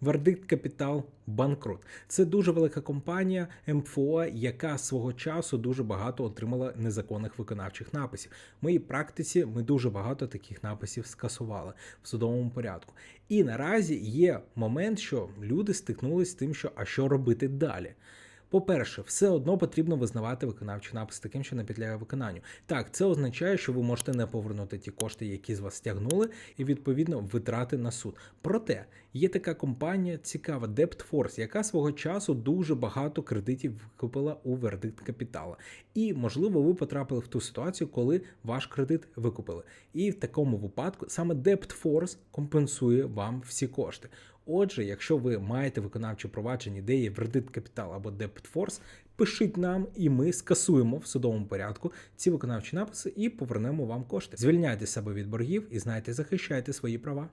Вердикт Капітал банкрут. Це дуже велика компанія МФО, яка свого часу дуже багато отримала незаконних виконавчих написів. В моїй практиці ми дуже багато таких написів скасували в судовому порядку. І наразі є момент, що люди стикнулися з тим, що а що робити далі. По-перше, все одно потрібно визнавати виконавчий напис таким, що не підлягає виконанню. Так, це означає, що ви можете не повернути ті кошти, які з вас стягнули, і відповідно витрати на суд. Проте є така компанія цікава Debt Force, яка свого часу дуже багато кредитів викупила у вердикт капітала. І можливо, ви потрапили в ту ситуацію, коли ваш кредит викупили. І в такому випадку саме Debt Force компенсує вам всі кошти. Отже, якщо ви маєте виконавче провадження, де є вердит капітал або Force, пишіть нам, і ми скасуємо в судовому порядку ці виконавчі написи і повернемо вам кошти. Звільняйте себе від боргів і знайте, захищайте свої права.